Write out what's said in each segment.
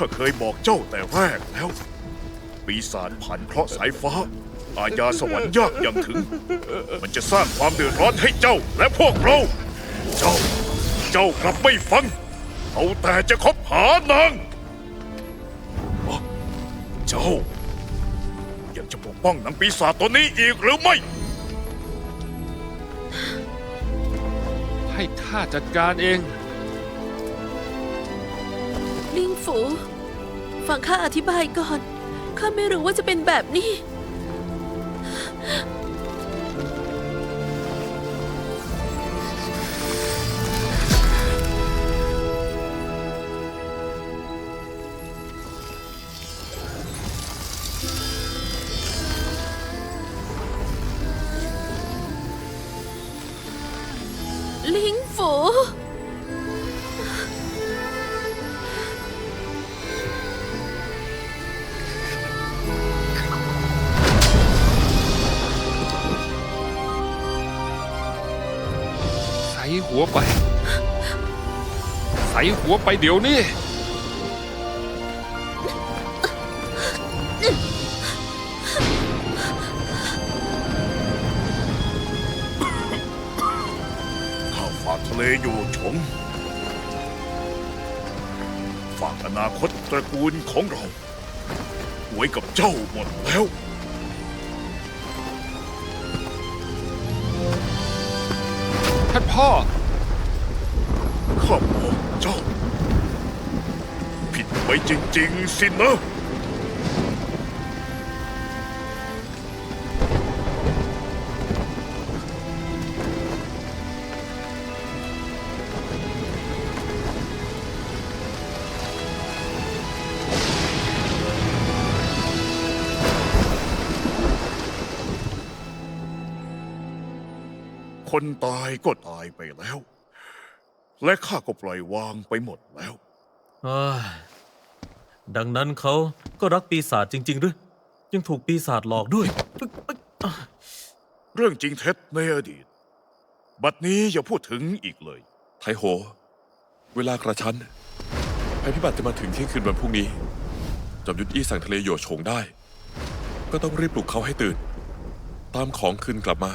ข้าเคยบอกเจ้าแต่แรกแล้ว ปีศาจผ่านเคราะห์สายฟ้า อาญาสวรรค์ยากยังถึง มันจะสร้างความเดือดร้อนให้เจ้าและพวกเรา เจ้า เจ้ากลับไม่ฟัง เอาแต่จะคบหานางอ๋อเจ้า ยังจะปกป้องนางปีศาจตัวนี้อีกหรือไม่ ให้ข้าจัดการเอง ลิงฝู ฟังข้าอธิบายก่อน ข้าไม่รู้ว่าจะเป็นแบบนี้ ลิงฝู หัวไป ใส่หัวไปเดี๋ยวนี้ ข้าฝากทะเลอยู่ฉงฝากอนาคตตระกูลของเรา ไว้กับเจ้าหมดแล้วท่านพ่อ ข้าบอกเจ้า ผิดไปจริง ๆ สินะคนตายก็ตายไปแล้ว และข้าก็ปล่อยวางไปหมดแล้ว เอ้ยดังนั้นเขาก็รักปีศาจจริงๆหรือยังถูกปีศาจหลอกด้วยเรื่องจริงเท็จในอดีต บัดนี้อย่าพูดถึงอีกเลย ไทโห เวลากระชั้นภัยพิบัติจะมาถึงเที่ยงคืนวันพรุ่งนี้ จอมยุทธอี้สั่งทะเลโยโฉงได้ ก็ต้องรีบปลุกเขาให้ตื่น ตามของคืนกลับมา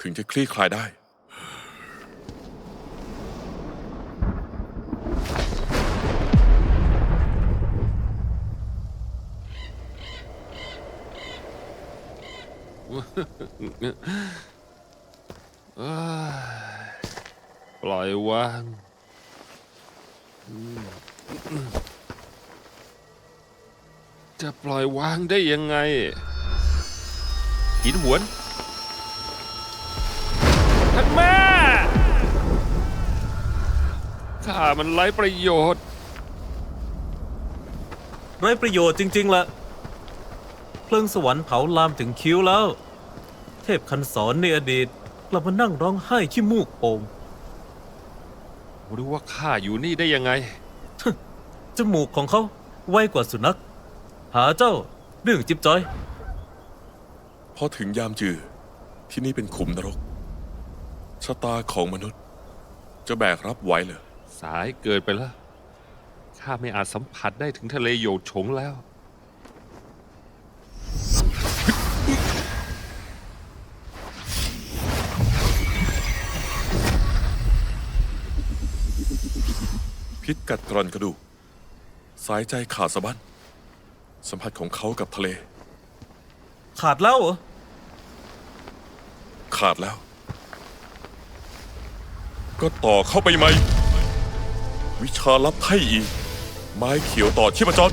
ถึงจะคลี่คลายได้ เอ้ยปล่อยวางอืมจะปล่อยวางได้ยังไง หินหวน ท่านแม่ข้ามันไร้ประโยชน์ ไร้ประโยชน์จริงๆละเพ ลิงสวรรค์เผาลามถึงคิ้วแล้ว เทพคันสอนในอดีตกลับมานั่งร้องไห้ขี้มูกโป่งรู้ว่าข้าอยู่นี่ได้ยังไง จมูกของเขาไวกว่าสุนัข หาเจ้าเรื่องจิบจอย พอถึงยามจือที่นี่เป็นขุมนรก ชะตาของมนุษย์ จะแบกรับไหวเหรอสายเกินไปแล้วข้าไม่อาจสัมผัสได้ถึงทะเลโยดฉงแล้ว พิษกัดกร่อนกระดูกสายใจขาดสะบั้นสัมผัสของเขากับทะเล ขาดแล้วเหรอ ขาดแล้ว ก็ต่อเข้าไปไหม วิชาลับไพ่อี ไม้เขียวต่อชีพจร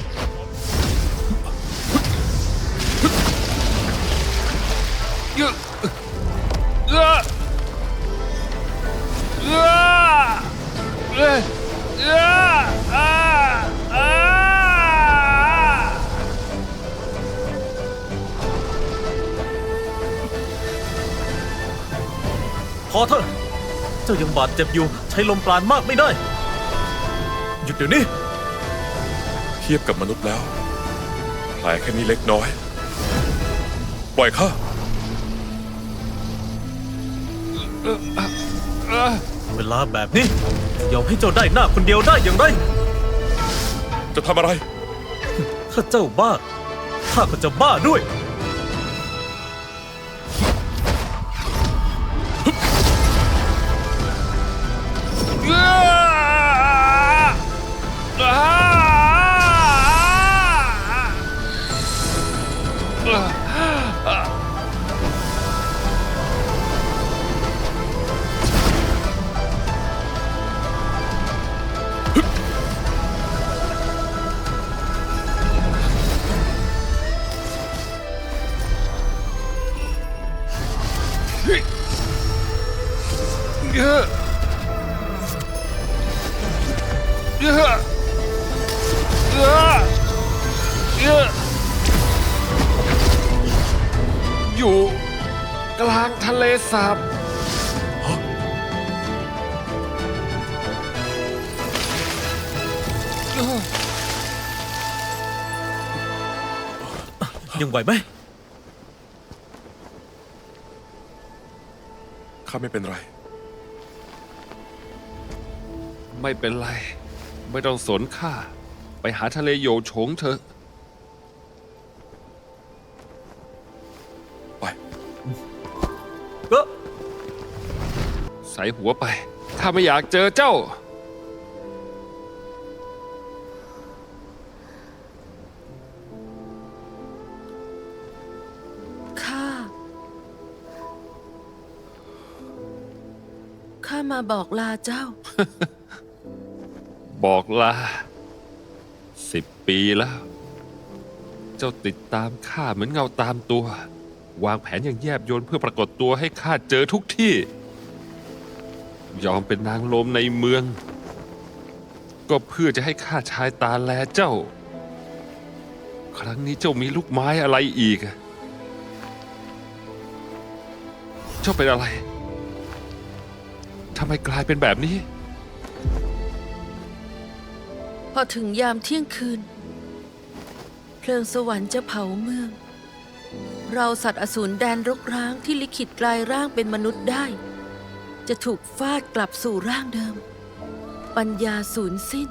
เยอะเอ้อเอ้อเอ้อเอ้ อเถอะ เจ้ายังบาดเจ็บอยู่ ใช้ลมปราณมากไม่ได้ หยุดเดี๋ยวนี้ เทียบกับมนุษย์แล้ว แผลแค่นี้เล็กน้อย ปล่อยข้า เวลาแบบนี้ ยอมให้เจ้าได้หน้าคนเดียวได้อย่างไร จะทำอะไร ถ้าเจ้าบ้าข้าก็จะบ้าด้วย Yeah! อยู่กลางทะเลสาบยังไหวไหมข้าไม่เป็นไร ไม่เป็นไร ไม่ต้องสนข้าไปหาทะเลโยโฉงเถอะ ไปก็ใส่หัวไปข้าไม่อยากเจอเจ้า ข้า ข้ามาบอกลาเจ้า บอกลาสิบปีแล้ว เจ้าติดตามข้าเหมือนเงาตามตัว วางแผนอย่างแยบยลเพื่อปรากฏตัวให้ข้าเจอทุกที่ ยอมเป็นนางลมในเมือง ก็เพื่อจะให้ข้าชายตาแลเจ้า ครั้งนี้เจ้ามีลูกไม้อะไรอีก เจ้าเป็นอะไรทำไมกลายเป็นแบบนี้ อถึงยามเที่ยงคืน เพลิงสวรรค์จะเผาเมือง เราสัตว์อสูรแดนรกร้างที่ลิขิตกลายร่างเป็นมนุษย์ได้ จะถูกฟาดกลับสู่ร่างเดิม ปัญญาสูญสิ้น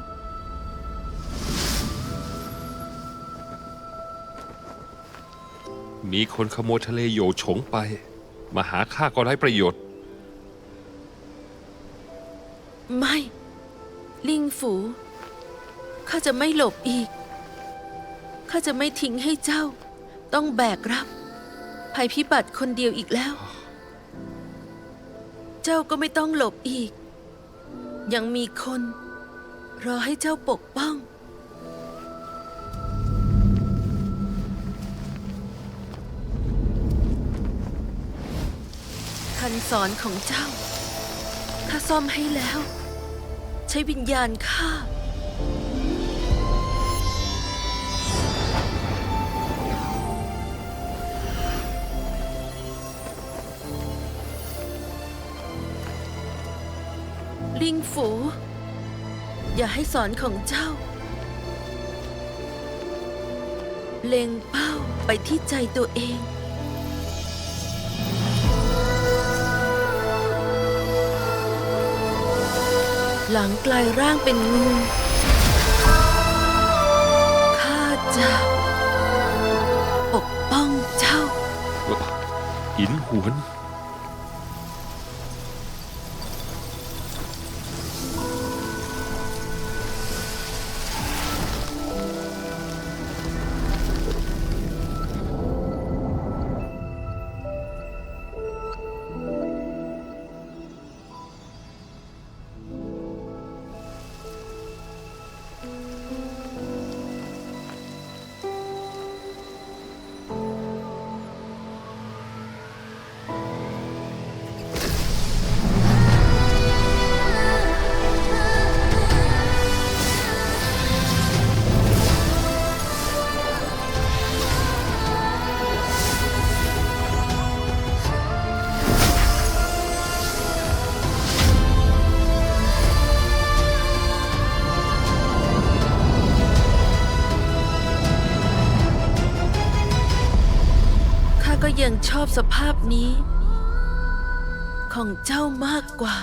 มีคนขโมยทะเลโยโฉงไป มาหาข้าก็ไร้ประโยชน์ ไม่ ลิงฝู ข้าจะไม่หลบอีก ข้าจะไม่ทิ้งให้เจ้า ต้องแบกรับ ภัยพิบัติคนเดียวอีกแล้ว เจ้าก็ไม่ต้องหลบอีก ยังมีคน รอให้เจ้าปกป้อง คันสอนของเจ้า ข้าซ่อมให้แล้ว ใช้วิญญาณข้า ฝู อย่าให้สอนของเจ้า เล็งเป้าไปที่ใจตัวเองหลังกลายร่างเป็นงูข้าจะปกป้องเจ้าหินหวน ยังชอบสภาพนี้ ของเจ้ามากกว่า